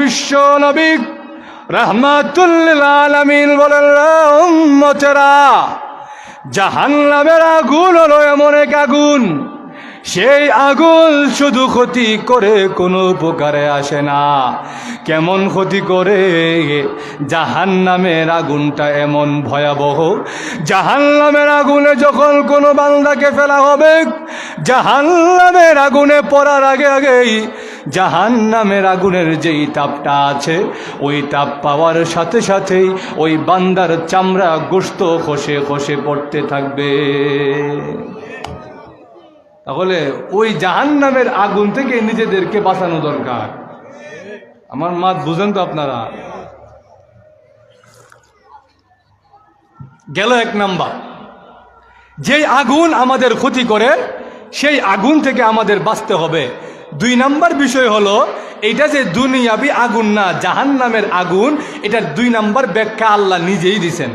বিশ্ব নবী রহমাতুল্লিল আলামিন বলেন উম্মতেরা জাহান্নামের আগুন হলো এমন এক আগুন। সেই আগুন শুধু ক্ষতি করে কোনো উপকারে আসে না। কেমন ক্ষতি করে জাহান নামের আগুনটা এমন ভয়াবহ। জাহান নামের আগুনে যখন কোনো বান্দাকে ফেলা হবে জাহান নামের আগুনে পড়ার আগে আগেই জাহান নামের আগুনের যেই তাপটা আছে, ওই তাপ পাওয়ার সাথে সাথেই ওই বান্দার চামড়া গোস্ত খসে খসে পড়তে থাকবে। তাহলে ওই জাহান নামের আগুন থেকে নিজেদেরকে বাঁচানো দরকার। আমার মাত বুঝেন তো আপনারা? গেল এক নাম্বার। যেই আগুন আমাদের ক্ষতি করে, সেই আগুন থেকে আমাদের বাঁচতে হবে। দুই নাম্বার বিষয় হলো এটা যে দুনিয়াবি আগুন না জাহান নামের আগুন, এটার দুই নাম্বার ব্যাখ্যা আল্লাহ নিজেই দিছেন।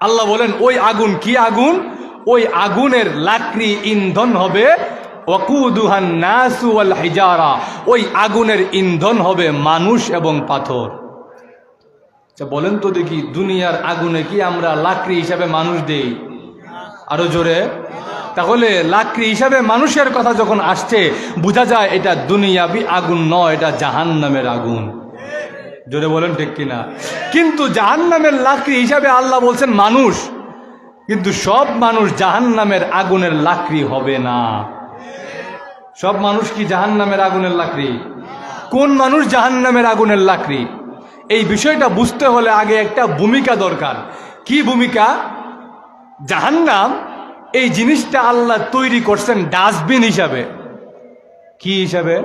আল্লাহ বলেন, ওই আগুন কি আগুন? ওই আগুনের লাকড়ি ইন্ধন হবে। হিজারা। ওই আগুনের ইন্ধন হবে মানুষ এবং পাথর। আচ্ছা বলেন তো দেখি, দুনিয়ার আগুনে কি আমরা লাকড়ি হিসাবে মানুষ দেই? আরও জোরে। তাহলে লাকড়ি হিসাবে মানুষের কথা যখন আসছে, বোঝা যায় এটা দুনিয়াবি আগুন নয়, এটা জাহান নামের আগুন। জোরে বলেন ঠিক কিনা? কিন্তু জাহান নামের লাকড়ি হিসাবে আল্লাহ বলছেন মানুষ। কিন্তু সব মানুষ জাহান নামের আগুনের লাকড়ি হবে না। সব মানুষ কি জাহান নামের আগুনের লাকড়ি? কোন মানুষ জাহান নামের আগুনের লাকড়ি? এই বিষয়টা বুঝতে হলে আগে একটা ভূমিকা দরকার। কি ভূমিকা? জাহান্নাম এই জিনিসটা আল্লাহ তৈরি করছেন ডাস্টবিন হিসাবে। কি হিসাবে?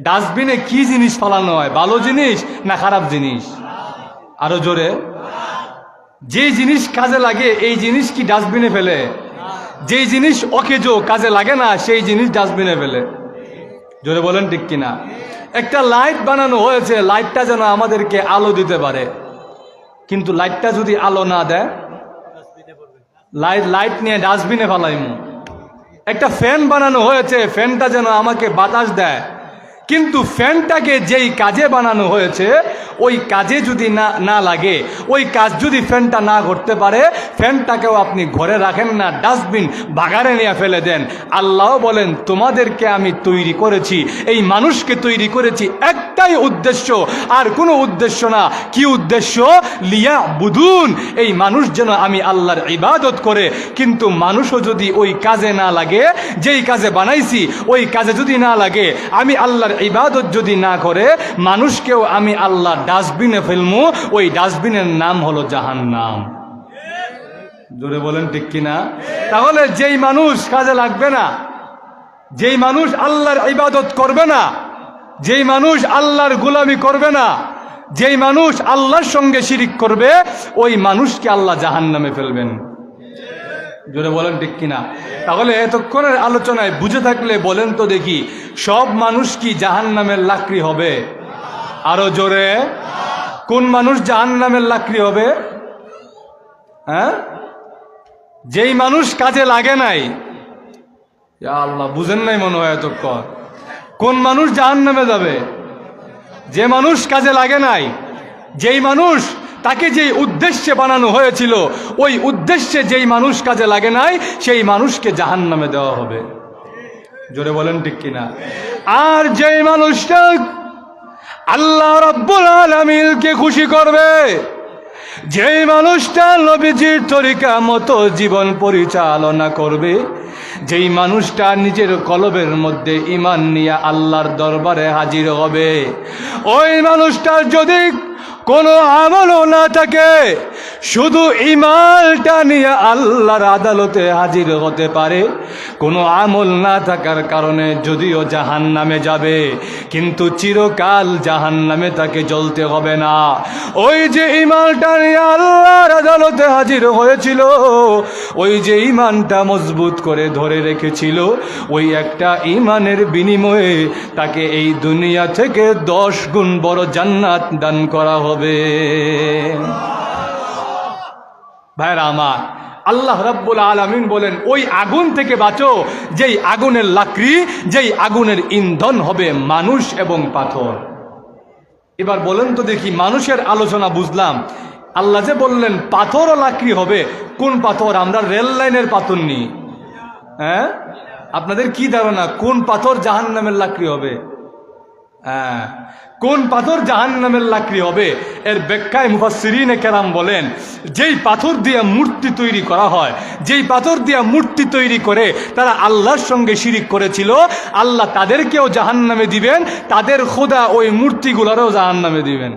ডাস্টবিনে কি জিনিস ফলানো হয়? ভালো জিনিস না খারাপ জিনিস? আরও জোরে। যে জিনিস কাজে লাগে, এই জিনিস কি ডাস্টবিনে ফেলে? যেই জিনিস অকেজো কাজে লাগে না, সেই জিনিস ডাস্টবিনে ফেলে। জোরে বলেন ঠিক কিনা? একটা লাইট বানানো হয়েছে, লাইটটা যেন আমাদেরকে আলো দিতে পারে। কিন্তু লাইটটা যদি আলো না দেয়, লাইট লাইট নিয়ে ডাস্টবিনে ফেলাইমু। একটা ফ্যান বানানো হয়েছে, ফ্যানটা যেন আমাকে বাতাস দেয়। কিন্তু ফ্যানটাকে যেই কাজে বানানো হয়েছে, ওই কাজে যদি না না লাগে, ওই কাজ যদি ফ্যানটা না করতে পারে, ফ্যানটাকেও আপনি ঘরে রাখেন না, ডাস্টবিন বাগানে নিয়ে ফেলে দেন। আল্লাহ বলেন, তোমাদেরকে আমি তৈরি করেছি, এই মানুষকে তৈরি করেছি একটাই উদ্দেশ্য। আর কোনো উদ্দেশ্য না। কি উদ্দেশ্য? লিয়া বুধুন এই মানুষ যেন আমি আল্লাহর ইবাদত করে। কিন্তু মানুষও যদি ওই কাজে না লাগে, যেই কাজে বানাইছি, ওই কাজে যদি না লাগে, আমি আল্লাহর ইবাদত যদি না করে, মানুষকেও আমি আল্লাহ ডাস্টবিনে ফেলমু। ওই ডাস্টবিনের নাম হলো জাহান্নাম। জোরে বলেন ঠিক কিনা? তাহলে যেই মানুষ কাজে লাগবে না, যেই মানুষ আল্লাহর ইবাদত করবে না যেই মানুষ আল্লাহর গোলামি করবে না, যেই মানুষ আল্লাহর সঙ্গে শিরিক করবে, ওই মানুষকে আল্লাহ জাহান নামে ফেলবেন। জোরে বলেন ঠিক কিনা? তাহলে এতক্ষণের আলোচনায় বুঝে থাকলে বলেন তো দেখি, সব মানুষ কি জাহান নামের লাকড়ি হবে? আরও জোরে। কোন মানুষ জাহান নামের লাকড়ি হবে? হ্যাঁ? যেই মানুষ কাজে লাগে নাই। আল্লাহ, বুঝেন নাই মনে হয় এতক্ষণ। কোন মানুষ জাহান নামে যাবে? যে মানুষ কাজে লাগে নাই, যেই মানুষ তাকে যেই উদ্দেশ্যে বানানো হয়েছিল, ওই উদ্দেশ্যে যেই মানুষ কাজে লাগে নাই, সেই মানুষকে জাহান নামে দেওয়া হবে। জোরে বলেন ঠিক কিনা? আর যেই মানুষটা আল্লাহ রব্বুল আলমিনকে খুশি করবে, যেই মানুষটা নবীজির তরিকা মতো জীবন পরিচালনা করবে যেই মানুষটা নিজের কলবের মধ্যে ইমান নিয়ে আল্লাহর দরবারে হাজির হবে, ওই মানুষটার যদি কোনো আমলও না থাকে শুধু ইমানটা নিয়ে আল্লাহর আদালতে হাজির হতে পারে, কোনো আমল না থাকার কারণে যদিও জাহান নামে যাবে, কিন্তু চিরকাল জাহান নামে তাকে জ্বলতে হবে না। ওই যে ইমানটা নিয়ে আল্লাহর আদালতে হাজির হয়েছিল, ওই যে ইমানটা মজবুত করে ধরে রেখেছিল, ওই একটা ইমানের বিনিময়ে তাকে এই দুনিয়া থেকে দশ গুণ বড় জান্নাত দান করা হবে। ভাইরা আমার, আল্লাহ রাব্বুল আলামিন বলেন, ওই আগুন থেকে বাঁচো, যেই আগুনের লাকড়ি, যেই আগুনের ইন্ধন হবে মানুষ এবং পাথর। এবার বলেন তো দেখি, মানুষের আলোচনা বুঝলাম। আল্লাহ যে বললেন, পাথর ও লাকড়ি হবে, কোন পাথর? আমরা রেল লাইনের পাথর নিই। হ্যাঁ? আপনাদের কি ধারণা, কোন পাথর জাহান নামের লাকড়ি হবে? হ্যাঁ। কোন পাথর জাহান নামের লাকড়ি হবে? এর ব্যাখ্যায় মুফাসিরিনে কেরাম বলেন, যেই পাথর দিয়ে মূর্তি তৈরি করা হয়, যেই পাথর দিয়ে মূর্তি তৈরি করে তারা আল্লাহর সঙ্গে শিরিক করেছিল, আল্লাহ তাদেরকেও জাহান নামে দিবেন, তাদের খোদা ওই মূর্তিগুলোরও জাহান নামে দিবেন।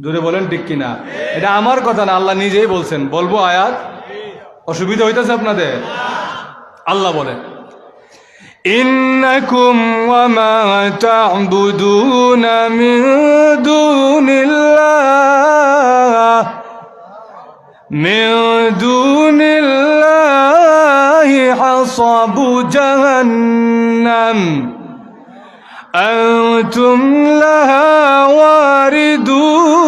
জোরে বলেন ঠিক কিনা? এটা আমার কথা না, আল্লাহ নিজেই বলছেন। বলব আয়াত? অসুবিধা হইতেছে আপনাদের? আল্লাহ বলেন। إنكم وما تعبدون من دون الله من دون الله حصب جهنم أنتم لها واردون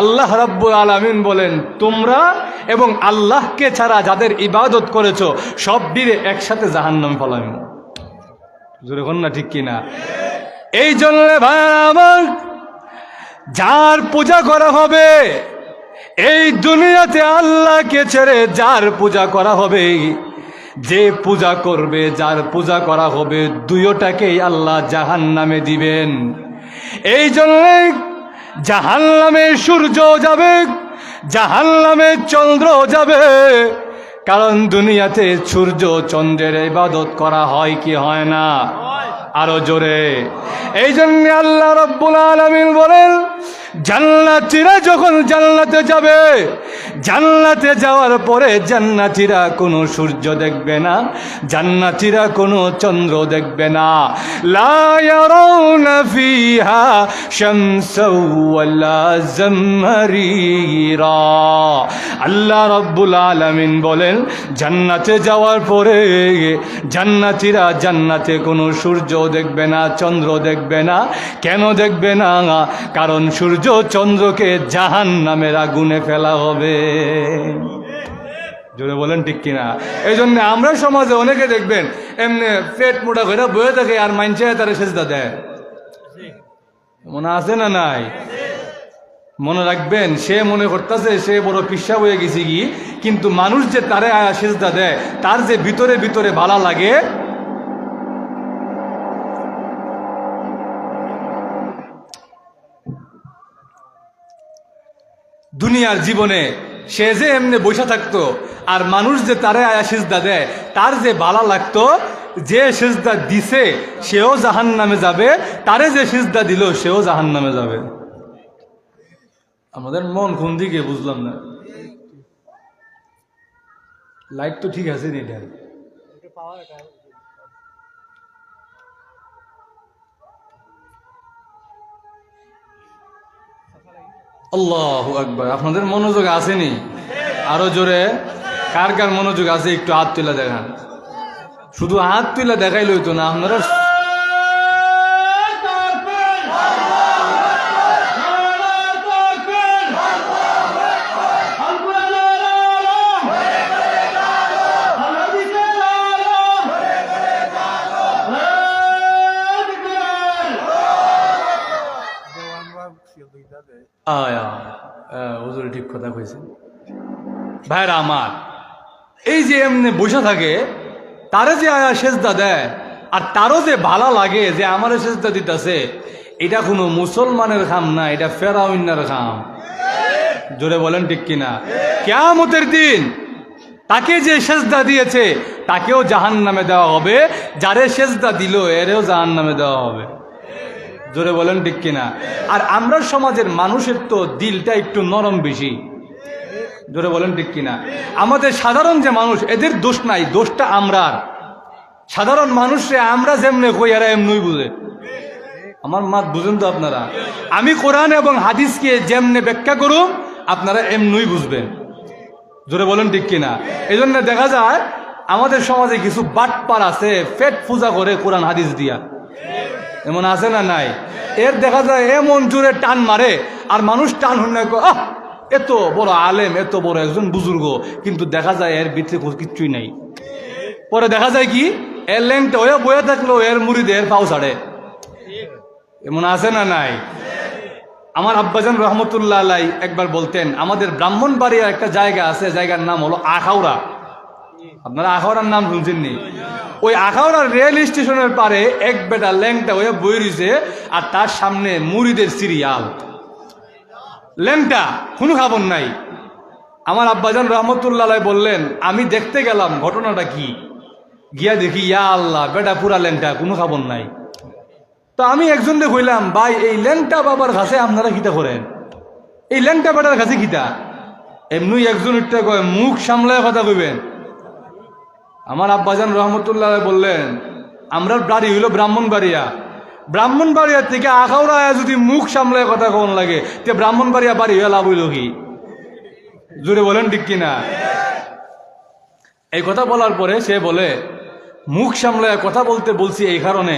আল্লাহ রাব্বুল আলামিন বলেন তোমরা এবং আল্লাহকে ছাড়া যাদের ইবাদত করেছ সব দিলে একসাথে জাহান্নাম ফলামি জোরে না ঠিক কিনা? এই জন্য ভাই আমার, যার পূজা করা হবে, এই দুনিয়াতে আল্লাহকে ছেড়ে যার পূজা করা হবে, যে পূজা করবে, যার পূজা করা হবে, দুইটাকেই আল্লাহ জাহান নামে দিবেন। এই জন্যে জাহান নামে সূর্য যাবে জাহান নামে চন্দ্র যাবে। কারণ দুনিয়াতে সূর্য চন্দ্রের ইবাদত করা হয় কি হয় না? আরও জোরে। এই জন্য আল্লাহ রব্বুল আলমিন বলেন, জান্নাতিরা যখন জান্নাতে যাবে, জান্নাতে যাওয়ার পরে জান্নাতিরা কোনো সূর্য দেখবে না, জান্নাতিরা কোনো চন্দ্র দেখবে না। ফিহা শামসাও ওয়ালা জামহারিরা আল্লাহ রব্বুল আলামিন বলেন, জান্নাতে যাওয়ার পরে জান্নাতিরা জান্নাতে কোনো সূর্য দেখবে না, চন্দ্র দেখবে না। কেন দেখবে না? কারণ সূর্য চন্দ্রকে জাহান নামের আগুনে ফেলা হবে। জোরে বলেন ঠিক কিনা? এই জন্য আমরা সমাজে অনেকে দেখবেন, এমনি পেট মোটা করে বয়ে থাকে আর মানছে তারা সেজদা দেয়। মনে আছে না নাই? মনে রাখবেন, সে মনে করতেছে সে বড় পিসা হয়ে গেছে কি, কিন্তু মানুষ যে তারে আয়া সেজদা দেয়, তার যে ভিতরে ভিতরে ভালো লাগে, দুনিয়ার জীবনে সে যে এমনি বসে থাকতো, আর মানুষ যে তারে আয়া সিজদা দেয়, তার যে ভালো লাগতো, যে সিজদা দিছে, সেও জাহান নামে যাবে, তারে যে সিজদা দিল, সেও জাহান নামে যাবে। আমাদের মন কোন দিকে, বুঝলাম না। লাইট তো ঠিক আছে এটা আল্লাহ আকবার। আপনাদের মনোযোগ আসেনি? আরও জোরে। কার কার মনোযোগ আছে? একটু হাত তুলে দেখান। শুধু হাত তুলে দেখাইলে হইতো না, আপনারা আয়া হুজুর ঠিক কথা কইছে ভাইরা আমার, এই যে এমনি বসে থাকে, তারে যে আয়া সেজদা দেয়, আর তারও যে ভালো লাগে যে আমারে সেজদা দিতেছে, এটা কোনো মুসলমানের খাম না, এটা ফেরাউন্নার খাম। জোরে বলেন ঠিক কিনা? কেয়ামতের দিন তাকে যে সেজদা দিয়েছে, তাকেও জাহান নামে দেওয়া হবে। যারে সেজদা দিল, এরেও জাহান নামে দেওয়া হবে। জোরে বলেন ঠিক কিনা? আর আমরা সমাজের মানুষের তো দিলটা একটু নরম বেশি। জোরে বলেন ঠিক কিনা? আমাদের সাধারণ যে মানুষ, এদের দোষ নাই, দোষটা আমরার। সাধারণ মানুষে আমরা যেমনে কই, এরা এমনই বুঝে। আমার মাত বুঝেন তো আপনারা? আমি কোরআন এবং হাদিসকে যেমনে ব্যাখ্যা করুম, আপনারা এমনই বুঝবেন। জোরে বলেন ঠিক কিনা? এই জন্য দেখা যায়, আমাদের সমাজে কিছু বাটপার আছে পেট পূজা করে কোরআন, হাদিস দিয়া। এমন আছে না নাই? এর দেখা যায়, এমন জোরে টান মারে, আর মানুষ টান হন না এত বড় আলেম, এত বড় একজন বুজুর্গ, কিন্তু দেখা যায় এর কোনো কিচ্ছুই নাই। পরে দেখা যায় কি, এর ল্যাংটা হয়ে বয়ে থাকল, এর মুড়িদের পাও ছাড়ে এমন আছে না নাই? আমার আব্বাজান রহমতুল্লাহ আলাই একবার বলতেন, আমাদের ব্রাহ্মণবাড়িয়ার একটা জায়গা আছে, জায়গার নাম হলো আখাউড়া। আপনারা আখাউড়ার নাম শুনছেননি? ওই আখাউড়ার রেল স্টেশনের পারে এক বেটা ল্যাংটা হয়ে বই আর তার সামনে মুড়িদের সিরিয়াল। ল্যাংটা, কোনো খবর নাই। আমার আব্বাজান রহমতুল্লাহ বললেন, আমি দেখতে গেলাম, ঘটনাটা কি? গিয়া দেখি, ইয়া আল্লাহ, বেটা পুরা ল্যাংটা, কোনো খবর নাই। তো আমি একজনকে কইলাম, ভাই, এই ল্যাংটা বাবার কাছে আপনারা কিতা করেন? এই ল্যাংটা বেটার কাছে কিতা? এমনি একজন একটা কয়, মুখ সামলায় কথা কইবেন। আমার আব্বাজান রহমতুল্লাহ বললেন আমরা বাড়ি হইল ব্রাহ্মণবাড়িয়া। ব্রাহ্মণবাড়িয়া থেকে আখাউড়া যদি মুখ সামলায় কথা কোন লাগে, তে ব্রাহ্মণবাড়িয়া বাড়ি হয়ে লাভ হইল কি? জোরে বলেন ঠিক কিনা? এই কথা বলার পরে সে বলে, মুখ সামলায় কথা বলতে বলছি এই কারণে।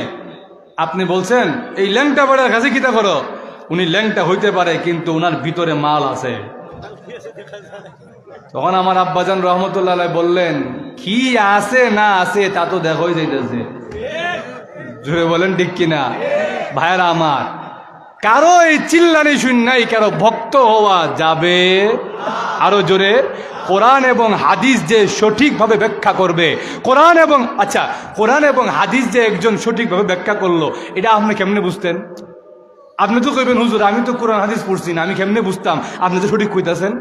আপনি বলছেন, এই ল্যাংটা বেড়ার কাছে কিতা করো? উনি ল্যাংটা হইতে পারে, কিন্তু ওনার ভিতরে মাল আছে। তখন আমার আব্বাজান রহমতুল্লাহ বললেন, কি আছে না আছে তা তো দেখোই যাইতেছে। জোরে বলেন ঠিক কিনা? ভাইয়েরা আমার কারও এই চিল্লানি শুননাই কারও ভক্ত হওয়া যাবে। আরও জোরে, কোরআন এবং হাদিস যে সঠিকভাবে ব্যাখ্যা করবে, কোরআন এবং আচ্ছা কোরআন এবং হাদিস যে একজন সঠিকভাবে ব্যাখ্যা করল, এটা আপনি কেমনে বুঝতেন? আপনি তো কইবেন, হুজুর, আমি তো কোরআন, হাদিস পড়ছি না, আমি কেমনে বুঝতাম? আপনি তো সঠিক কইতাছেন।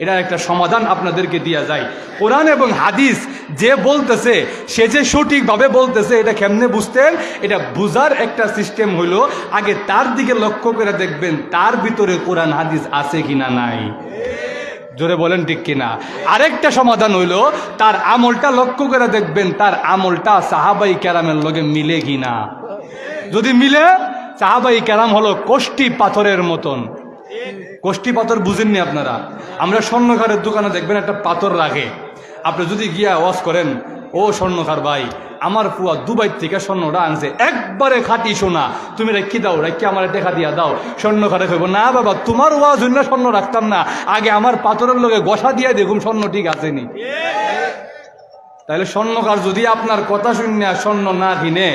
এটা একটা সমাধান আপনাদেরকে দিয়া যায়। কোরআন এবং হাদিস যে বলতেছে, সে যে সঠিকভাবে বলতেছে, এটা কেমনে বুঝতেন? এটা বুঝার একটা সিস্টেম হইল, আগে তার দিকে লক্ষ্য করে দেখবেন, তার ভিতরে কোরআন, হাদিস আছে কিনা নাই। জোরে বলেন ঠিক কিনা? আরেকটা সমাধান হইল, তার আমলটা লক্ষ্য করে দেখবেন, তার আমলটা সাহাবাই ক্যারামের লগে মিলে কিনা। যদি মিলে, সাহাবাই ক্যারাম হলো কষ্টি পাথরের মতন। কোষ্টি পাথর বুঝেননি আপনারা। আমরা স্বর্ণকারের দোকানে দেখবেন একটা পাথর রাখে। আপনি যদি গিয়া ওয়াশ করেন, ও স্বর্ণকার ভাই, আমার পুয়া দুবাই থেকে স্বর্ণটা আনছে। একবারে খাঁটি সোনা। তুমি রেখে দাও, রেখে আমার দেখা দিয়া দাও। স্বর্ণ স্বর্ণকারে কইব, না বাবা, তোমার ওয়া জন্য স্বর্ণ রাখতাম না। আগে আমার পাথরের লগে গসা দিয়া দেখুন স্বর্ণ ঠিক আছেনি তাহলে স্বর্ণকার যদি আপনার কথা শুনে স্বর্ণ না কিনে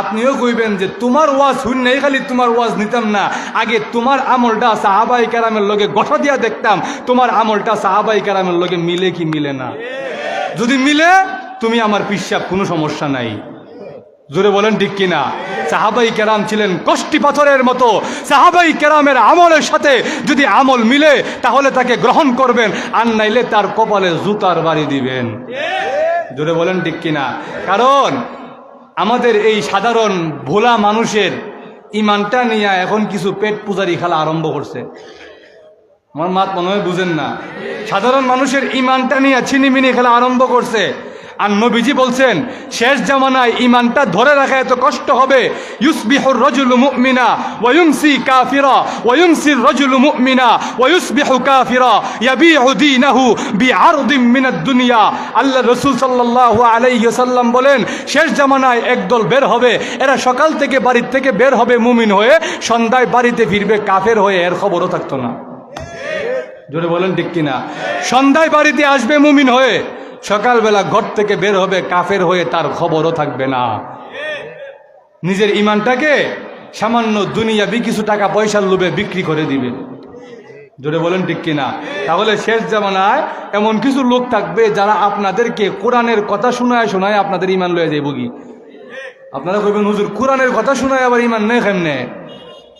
আপনিও কইবেন যে তোমার ওয়াজ শূন্যই খালি তোমার ওয়াজ নিতাম না। আগে তোমার আমলটা সাহাবাই কারামের লগে গঠা দিয়া দেখতাম, তোমার আমলটা সাহাবাই কারামের লগে মিলে কি মিলে না? যদি মিলে, তুমি আমার পিসাব কোনো সমস্যা নাই। জোরে বলেন ঠিক কিনা? সাহাবাই কেরাম ছিলেন কষ্টি পাথরের মতো। সাহাবাই কেরামের আমলের সাথে যদি আমল মিলে, তাহলে তাকে গ্রহণ করবেন, আর নাইলে তার কপালে জুতার বাড়ি দিবেন। জোরে বলেন ঠিক কিনা? কারণ আমাদের এই সাধারণ ভোলা মানুষের ইমানটা নিয়ে এখন কিছু পেট পূজারি খেলা আরম্ভ করছে। আমার মাত মনে হয় বুঝেন না। সাধারণ মানুষের ইমানটা নিয়ে ছিনিমিনি খেলা আরম্ভ করছে। আর নবীজি বলছেন, শেষ জামানায় ইমানটা ধরে রাখা এত কষ্ট হবে। ইউসবিহুর রজুল মুমিনা, ওয়ায়ুমসি কাফিরা, ওয়ায়ুমসির রজুল মুমিনা, ওয়ায়ুসবিহু কাফিরা ইয়াবিউ দীনাহু বিআরদিম মিনাদ দুনিয়া। আল্লাহ রাসূল সাল্লাল্লাহু আলাইহি ওয়াসাল্লাম বলেন, শেষ জামানায় একদল বের হবে, এরা সকাল থেকে বাড়ির থেকে বের হবে মুমিন হয়ে, সন্ধ্যায় বাড়িতে ফিরবে কাফের হয়ে, এর খবরও থাকতো না। জোরে বলেন ঠিক কিনা? সন্ধ্যায় বাড়িতে আসবে মুমিন হয়ে সকালবেলা ঘর থেকে বের হবে, কাফের হয়ে তার খবরও থাকবে না। নিজের ইমানটাকে সামান্য দুনিয়াবি কিছু টাকা পয়সার লোভে বিক্রি করে দিবে। জোরে বলেন ঠিক কিনা? তাহলে শেষ জামানায় এমন কিছু লোক থাকবে যারা আপনাদেরকে কোরআনের কথা শোনায় শোনায় আপনাদের ইমান লয়ে যাইব কি? আপনারা কইবেন, হুজুর, কোরআনের কথা শোনায় আবার ইমান নেই কেমনে?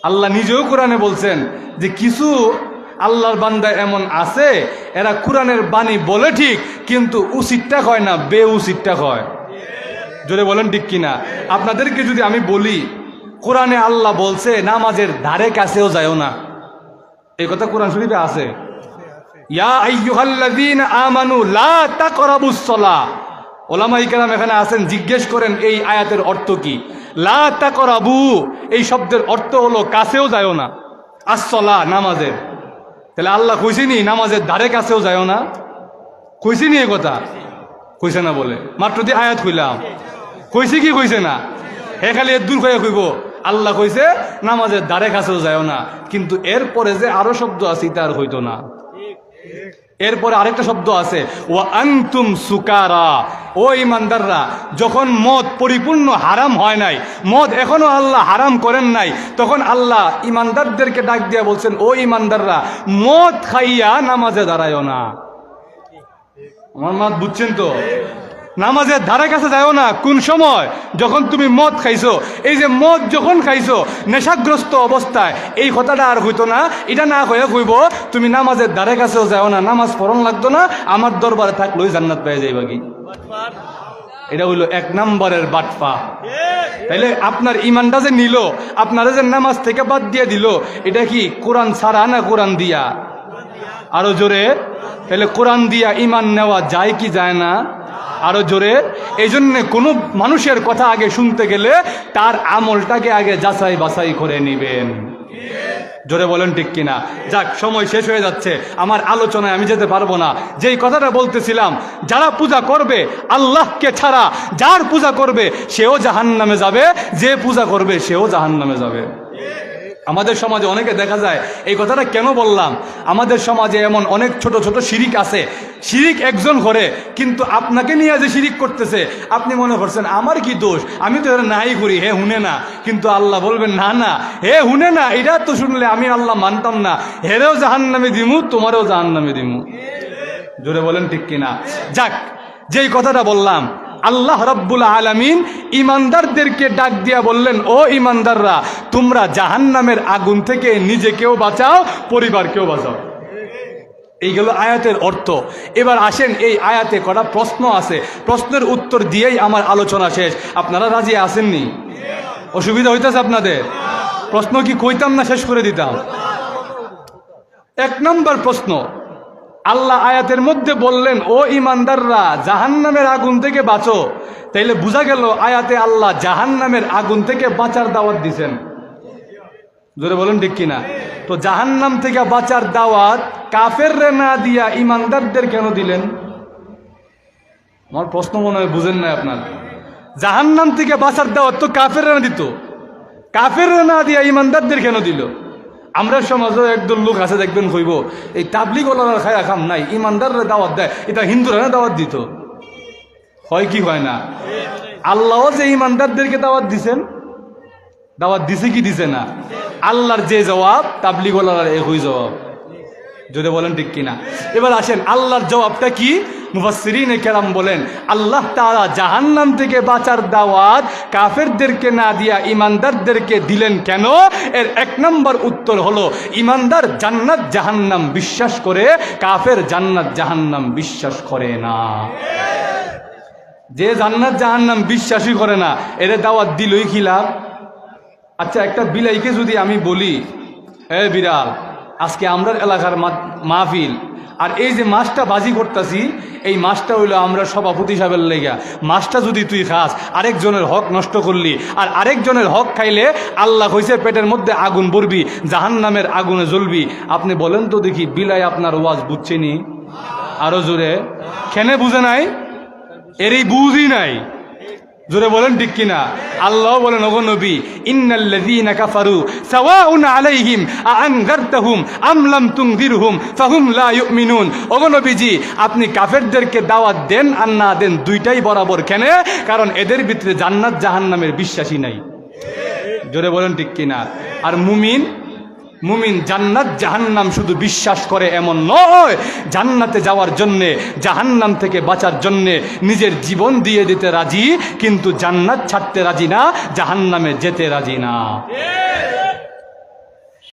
আল্লাহ নিজেও কোরআনে বলছেন যে কিছু আল্লাহর বান্দা এমন আছে, এরা কোরআনের বাণী বলে ঠিক, কিন্তু উচিতটা হয় না বে উচিতটা কয়। জোরে বলেন ঠিক কিনা? আপনাদেরকে যদি আমি বলি, কোরআনে আল্লাহ বলছে, নামাজের ধারে কাছেও যায়ও না। এই কথা কোরআন শরীফে আছে। আমানু লা তাকরাবুস সালাহ ওলামাই কেরাম এখানে আছেন, জিজ্ঞেস করেন, এই আয়াতের অর্থ কি? লা তাকরাবু, এই শব্দের অর্থ হলো কাছেও যায়ও না। আসলা নামাজের। তাহলে আল্লাহ কইছিনি, নামাজের ধারে কাছেও যায়ও না। কইছিনি এ কথা? কইছে না বলে। মাত্র দিয়ে আয়াত কইলাম। কইছে কি কইছে না? হে খালি এর দূর হয়ে কইব। আল্লাহ কইছে, নামাজের দ্বারে কাছেও যায় না। কিন্তু এরপরে যে আরও শব্দ আছে তার হইতো না। এরপরে আরেকটা শব্দ আছে ও আন্তুম সুকারা। ও ইমানদাররা, যখন মদ পরিপূর্ণ হারাম হয় নাই, মদ এখনও আল্লাহ হারাম করেন নাই, তখন আল্লাহ ইমানদারদেরকে ডাক দিয়ে বলছেন, ও ইমানদাররা, মদ খাইয়া নামাজে দাঁড়ায় না। আমার মাত বুঝছেন তো? নামাজের ধারে কাছে যাও না। কোন সময়? যখন তুমি মদ খাইছো। এই যে মদ যখন খাইছো, নেশাগ্রস্ত অবস্থায়, এই কথাটা আর হইতো না। এটা না হয়ে কইব তুমি নামাজের ধারে কাছেও যাও না। নামাজ পড়ন লাগতো না, আমার দরবারে থাকলেই জান্নাত পেয়ে যাইবা কি? এটা হইল এক নম্বরের বাটফা। তাইলে আপনার ইমানটা যে নিল, আপনারা যে নামাজ থেকে বাদ দিয়ে দিল, এটা কি কোরআন ছাড়া না কোরআন দিয়া? আরও জোরে। তাহলে কোরআন দিয়া ইমান নেওয়া যায় কি যায় না? আরও জোরে। এই জন্যে কোনো মানুষের কথা আগে শুনতে গেলে তার আমলটাকে আগে যাচাই বাছাই করে নিবেন। জোরে বলেন ঠিক কিনা? যাক, সময় শেষ হয়ে যাচ্ছে। আমার আলোচনায় আমি যেতে পারব না। যেই কথাটা বলতেছিলাম, যারা পূজা করবে, আল্লাহকে ছাড়া যার পূজা করবে, সেও জাহান নামে যাবে। যে পূজা করবে, সেও জাহান নামে যাবে। আমাদের সমাজে অনেকে দেখা যায়, এই কথাটা কেন বললাম? আমাদের সমাজে এমন অনেক ছোট ছোট শিরিক আছে। শিরিক একজন করে, কিন্তু আপনাকে নিয়ে যে শিরিক করতেছে, আপনি মনে করছেন, আমার কি দোষ? আমি তো এটা নাই করি, হে হুনে না। কিন্তু আল্লাহ বলবেন, না না, হে হুনে না এটা তো শুনলে আমি আল্লাহ মানতাম না। হেরেও জাহান নামে দিমু, তোমারও জাহান নামে দিমু। জোরে বলেন ঠিক কিনা? যাক, যেই কথাটা বললাম আল্লাহ রব্বুল আলমিন ইমানদারদেরকে ডাক দিয়া বললেন, ও ইমানদাররা তোমরা জাহান্নামের আগুন থেকে নিজেকেও বাঁচাও, পরিবারকেও বাঁচাও। এই গেল আয়াতের অর্থ। এবার আসেন, এই আয়াতে কটা প্রশ্ন আছে। প্রশ্নের উত্তর দিয়েই আমার আলোচনা শেষ। আপনারা রাজি আসেননি অসুবিধা হইতেছে আপনাদের? প্রশ্ন কি কইতাম না শেষ করে দিতাম? এক নম্বর প্রশ্ন। আল্লাহ আয়াতের মধ্যে বললেন, ও ইমানদাররা, জাহান্নামের আগুন থেকে বাঁচো। তাইলে বোঝা গেল আয়াতে আল্লাহ জাহান্নামের আগুন থেকে বাঁচার দাওয়াত দিছেন। জোরে বলেন ঠিক কিনা? তো জাহান্নাম থেকে বাঁচার দাওয়াত কাফের রে না দিয়া ইমানদারদের কেন দিলেন? আমার প্রশ্ন মনে হয় বুঝেন না আপনার। জাহান্নাম থেকে বাঁচার দাওয়াত তো কাফের না দিত। কাফের রে না দিয়া ইমানদারদের কেন দিল? আমরা সমাজেও একদল লোক আছে, দেখবেন কইব এই তাবলিগ ওলার খায় খাম নাই, ইমানদাররা দাওয়াত দেয়। এটা হিন্দুরা দাওয়াত দিত। হয় কি হয় না? আল্লাহ যে ইমানদারদেরকে দাওয়াত দিছেন, দাওয়াত দিছে কি দিছে না? আল্লাহর যে জবাব তাবলিগ ওলার একই জবাব। যদি বলেন ঠিক কিনা। এবার আসেন, আল্লাহর জবাবটা কি? মুফাসসিরিন কেরাম বলেন, আল্লাহ তাআলা জাহান্নাম থেকে বাঁচার দাওয়াত কাফেরদেরকে না দিয়া ইমানদারদেরকে দিলেন কেন? এর এক নম্বর উত্তর হলো ইমানদার জান্নাত জাহান্নাম বিশ্বাস করে, কাফের জান্নাত জাহান্নাম বিশ্বাস করে না। যে জান্নাত জাহান্নাম বিশ্বাসই করে না, এর দাওয়াত দিলই খিলাফ আচ্ছা একটা বিলাইকে যদি আমি বলি, এ বিড়াল আজকে আমরা এলাকার মাহফিল। আর এই যে মাছটা বাজি করতেছি, এই মাছটা হইল আমরা সভাপতি সাহেবের লেগা। মাছটা যদি তুই খাস, আরেকজনের হক নষ্ট করলি। আর আরেকজনের হক খাইলে আল্লাহ কইছে পেটের মধ্যে আগুন ভরবি জাহান নামের আগুনে জ্বলবি। আপনি বলেন তো দেখি, বিলাই আপনার ওয়াজ বুঝছেনি আরও জোরে। খেনে বুঝে নাই? এর এই বুঝই নাই। জোরে বলেন ঠিক কিনা? আল্লাহ বলেন, ওগো নবী, ইন্নাল্লাযীনা কাফারু সাওয়াউন আলাইহিম আআনযারতাহুম আম লাম তুনযিরহুম ফাহুম লা ইউমিনুন। ওগো নবীজি, আপনি কাফেরদেরকে দাওয়াত দেন আর না দেন দুইটাই বরাবর কেন? কারণ এদের ভিতরে জান্নাত জাহান্নামের বিশ্বাসী নাই। জোরে বলেন ঠিক কিনা? আর মুমিন মুমিন জান্নাত জাহান্নাম শুধু বিশ্বাস করে এমন নয়। জান্নাতে যাওয়ার জন্যে, জাহান্নাম থেকে বাঁচার জন্যে নিজের জীবন দিয়ে দিতে রাজি, কিন্তু জান্নাত ছাড়তে রাজি না, জাহান্নামে যেতে রাজি না।